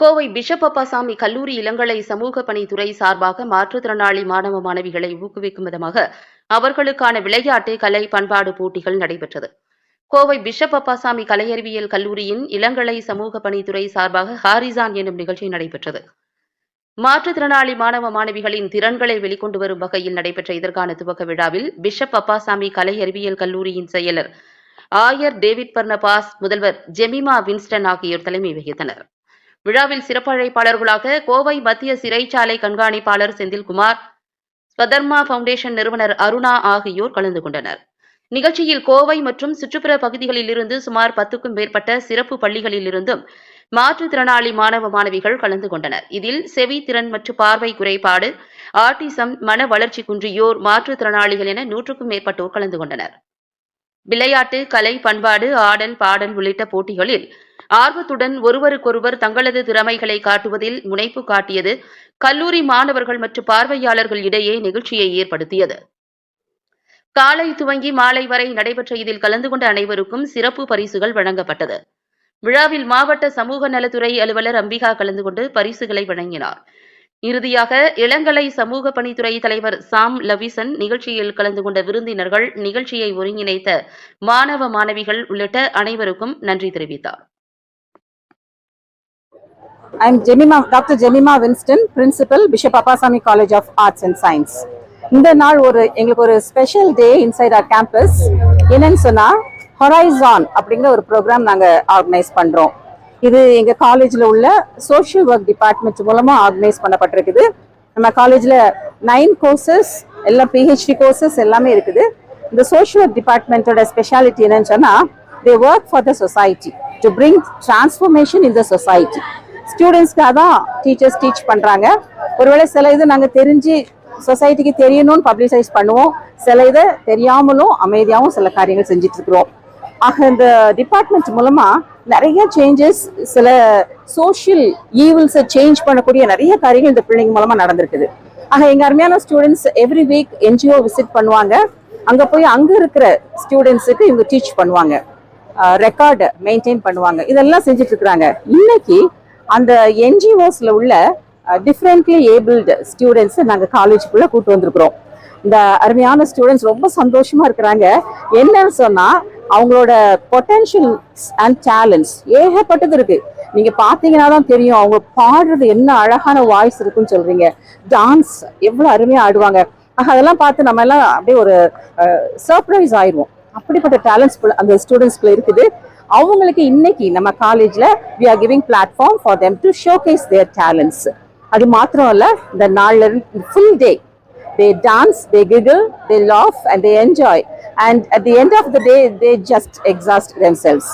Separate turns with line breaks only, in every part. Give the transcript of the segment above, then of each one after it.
Kovai bishop Appasamy கல்லூரி இளங்கலை சமூக பணித்துறை சார்பாக மாற்றுத்திறனாளி மாணவ மாணவிகளை ஊக்குவிக்கும் விதமாக அவர்களுக்கான விளையாட்டு கலை பண்பாடு போட்டிகள் நடைபெற்றது. கோவை பிஷப் அப்பாசாமி கலையறிவியல் கல்லூரியின் இளங்கலை சமூக பணித்துறை சார்பாக ஹாரிசான் என்னும் நிகழ்ச்சி நடைபெற்றது. மாற்றுத்திறனாளி மாணவ மாணவிகளின் திறன்களை வெளிக்கொண்டு வரும் வகையில் நடைபெற்ற இதற்கான துவக்க விழாவில் பிஷப் அப்பாசாமி கலை அறிவியல் கல்லூரியின் செயலர் ஆயர் டேவிட் பர்னபாஸ் முதல்வர் ஜெமிமா வின்ஸ்டன் ஆகியோர் தலைமை வகித்தனர். விழாவில் சிறப்பழைப்பாளர்களாக கோவை மத்திய சிறைச்சாலை கண்காணிப்பாளர் செந்தில்குமார் ஸ்வதர்மா ஃபவுண்டேஷன் நிறுவனர் அருணா ஆகியோர் கலந்து கொண்டனர். நிகழ்ச்சியில் கோவை மற்றும் சுற்றுப்புற பகுதிகளிலிருந்து சுமார் பத்துக்கும் மேற்பட்ட சிறப்பு பள்ளிகளிலிருந்தும் மாற்றுத்திறனாளி மாணவ மாணவிகள் கலந்து கொண்டனர். இதில் செவி திறன் மற்றும் பார்வை குறைபாடு ஆட்டிசம் மன வளர்ச்சி குன்றியோர் மாற்றுத்திறனாளிகள் என நூற்றுக்கும் மேற்பட்டோர் கலந்து கொண்டனர். விளையாட்டு கலை பண்பாடு ஆடல் பாடல் உள்ளிட்ட போட்டிகளில் ஆர்வத்துடன் ஒருவருக்கொருவர் தங்களது திறமைகளை காட்டுவதில் முனைப்பு காட்டியது கல்லூரி மாணவர்கள் மற்றும் பார்வையாளர்கள் இடையே நிகழ்ச்சியை ஏற்படுத்தியது. காலை துவங்கி மாலை வரை நடைபெற்ற இதில் கலந்து கொண்ட அனைவருக்கும் சிறப்பு பரிசுகள் வழங்கப்பட்டது. விழாவில் மாவட்ட சமூக நலத்துறை அலுவலர் அம்பிகா கலந்து கொண்டு பரிசுகளை வழங்கினார். இறுதியாக இளங்கலை சமூக பணித்துறை தலைவர் சாம் லவிசன் நிகழ்ச்சியில் கலந்து கொண்ட விருந்தினர்கள் நிகழ்ச்சியை ஒருங்கிணைத்த மாணவ மாணவிகள் உள்ளிட்ட அனைவருக்கும் நன்றி தெரிவித்தார்.
I'm Jemima, Dr. Jemima Winston, Principal, Bishop Appasamy College of Arts and Science. இந்த நாள் ஒரு எங்களுக்கு ஒரு special day inside R campus என்னன்னு சொன்னா ஹொரைசான் அப்படிங்கிற ஒரு ப்ரோக்ராம் நாங்க ஆர்கனைஸ் பண்றோம் இது எங்க காலேஜ்ல உள்ள சோஷியல் ஒர்க் டிபார்ட்மெண்ட் மூலமா ஆர்கனைஸ் பண்ணப்பட்டிருக்குது நம்ம காலேஜ்ல நைன் கோர்சஸ் எல்லாம் பிஹெச்டி கோர்சஸ் எல்லாமே இருக்குது இந்த சோஷியல் ஒர்க் டிபார்ட்மெண்ட்டோட ஸ்பெஷாலிட்டி என்னன்னு சொன்னா they work for the society to bring transformation in the society ஸ்டூடெண்ட்ஸ்க்காக தான் டீச்சர்ஸ் டீச் பண்ணுறாங்க ஒருவேளை சில இது நாங்கள் தெரிஞ்சு சொசைட்டிக்கு தெரியணும்னு பப்ளிசைஸ் பண்ணுவோம். சில இதை தெரியாமலும் அமைதியாகவும் சில காரியங்கள் செஞ்சிட்ருக்குறோம். ஆக இந்த டிபார்ட்மெண்ட் மூலமாக நிறைய சேஞ்சஸ் சில சோஷியல் ஈவில்ஸை சேஞ்ச் பண்ணக்கூடிய நிறைய காரியங்கள் இந்த பிள்ளைங்க மூலமாக நடந்திருக்குது. ஆக எங்கள் அருமையான students every week NGO visit பண்ணுவாங்க. அங்கே போய் அங்கே இருக்கிற ஸ்டூடெண்ட்ஸுக்கு இவங்க டீச் பண்ணுவாங்க. ரெக்கார்டு மெயின்டைன் பண்ணுவாங்க. இதெல்லாம் செஞ்சுட்டு இருக்கிறாங்க இன்னைக்கு அந்த என்ஜிஓஸில் உள்ள டிஃப்ரெண்ட்லி ஏபிள்டு ஸ்டூடெண்ட்ஸை நாங்கள் காலேஜுக்குள்ளே கூட்டு வந்திருக்கிறோம். இந்த அருமையான ஸ்டூடெண்ட்ஸ் ரொம்ப சந்தோஷமாக இருக்கிறாங்க. என்னன்னு சொன்னால் அவங்களோட பொட்டென்ஷியல்ஸ் அண்ட் டேலண்ட்ஸ் ஏகப்பட்டது இருக்குது நீங்கள் பார்த்தீங்கன்னா தான் தெரியும் அவங்க பாடுறது என்ன அழகான வாய்ஸ் இருக்குன்னு சொல்கிறீங்க டான்ஸ் எவ்வளோ அருமையாக ஆடுவாங்க. அதெல்லாம் பார்த்து நம்ம எல்லாம் அப்படியே ஒரு சர்ப்ரைஸ் ஆயிடுவோம். அப்படிப்பட்ட டேலண்ட்ஸ் அந்த ஸ்டூடெண்ட்ஸ்குள்ள இருக்குது. அவங்களுக்கு இன்னைக்கு நம்ம காலேஜ்ல we are giving platform for them to showcase their talents அது மாத்திரம் அல்ல இந்த நாள்ல full day they dance they giggle they laugh and they enjoy and at the end of the day they just exhaust themselves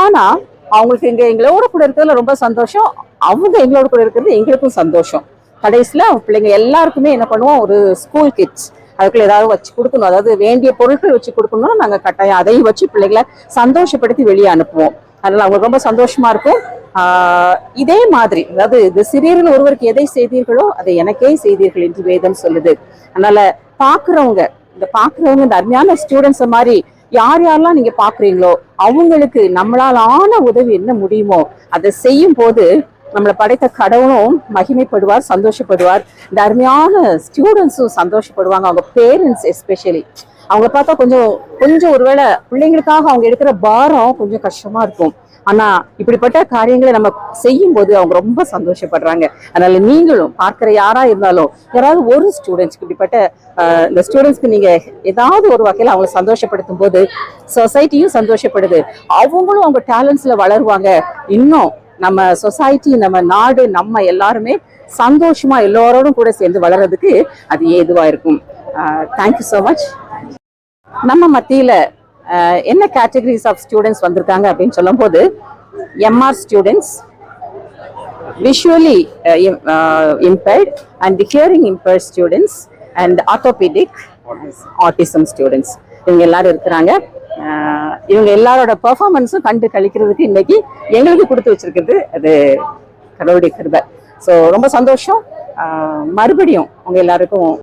ஆனால் அவங்களுக்கு இங்கே எங்களோட கூட இருக்கிறதுல ரொம்ப சந்தோஷம். அவங்க எங்களோட கூட இருக்கிறது எங்களுக்கும் சந்தோஷம். கடைசியில் பிள்ளைங்க எல்லாருக்குமே என்ன பண்ணுவோம்? ஒரு ஸ்கூல் கிட்ஸ் அதுக்குள்ள ஏதாவது வச்சு கொடுக்கணும். அதாவது வேண்டிய பொருட்கள் வச்சு கொடுக்கணும்னா நாங்கள் கட்டாயம் அதையும் வச்சு பிள்ளைகளை சந்தோஷப்படுத்தி வெளியே அனுப்புவோம். அதனால அவங்களுக்கு ரொம்ப சந்தோஷமா இருக்கும். இதே மாதிரி அதாவது இது சிறியர்கள் ஒருவருக்கு எதை செய்தீர்களோ அதை எனக்கே செய்தீர்கள் என்று வேதம் சொல்லுது. அதனால பாக்குறவங்க இந்த பாக்குறவங்க இந்த அருமையான ஸ்டூடெண்ட்ஸ் மாதிரி யார் யாரெல்லாம் நீங்க பாக்குறீங்களோ அவங்களுக்கு நம்மளால ஆன உதவி என்ன முடியுமோ அதை செய்யும் போது நம்மளை படைத்த கடவுளும் மகிமைப்படுவார் சந்தோஷப்படுவார். இந்த அருமையான ஸ்டூடெண்ட்ஸும் சந்தோஷப்படுவாங்க. அவங்க பேரண்ட்ஸ் எஸ்பெஷலி அவங்க பார்த்தா கொஞ்சம் கொஞ்சம் ஒருவேளை பிள்ளைங்களுக்காக அவங்க எடுக்கிற பாரம் கொஞ்சம் கஷ்டமா இருக்கும். ஆனா இப்படிப்பட்ட காரியங்களை நம்ம செய்யும் போது அவங்க ரொம்ப சந்தோஷப்படுறாங்க. அதனால நீங்களும் பார்க்கிற யாரா இருந்தாலும் யாராவது ஒரு ஸ்டூடெண்ட்ஸ்க்கு இப்படிப்பட்ட இந்த ஸ்டூடெண்ட்ஸ்க்கு நீங்க ஏதாவது ஒரு வகையில அவங்களை சந்தோஷப்படுத்தும் போது சொசைட்டியும் சந்தோஷப்படுது. அவங்களும் அவங்க டேலண்ட்ஸ்ல வளருவாங்க. இன்னும் நம்ம சொசைட்டி நம்ம நாடு நம்ம எல்லாருமே சந்தோஷமா எல்லோரோடும் கூட சேர்ந்து வளர்றதுக்கு அது ஏதுவா இருக்கும்? தேங்க்யூ ஸோ மச் நம்ம மத்தியில என்ன கேட்டகரிஸ் ஆஃப் ஸ்டூடெண்ட்ஸ் வந்திருக்காங்க அப்படின்னு சொல்லும்போது MR students visually impaired and hearing impaired students and orthopaedic autism students இவங்க எல்லாரும் இருக்கிறாங்க. இவங்க எல்லாரோட பெர்ஃபார்மன்ஸும் கண்டு கழிக்கிறதுக்கு இன்னைக்கு எங்களுக்கு கொடுத்து வச்சிருக்கிறது அது கடவுளுடைய கிருபை. ஸோ ரொம்ப சந்தோஷம். மறுபடியும் உங்க எல்லாருக்கும்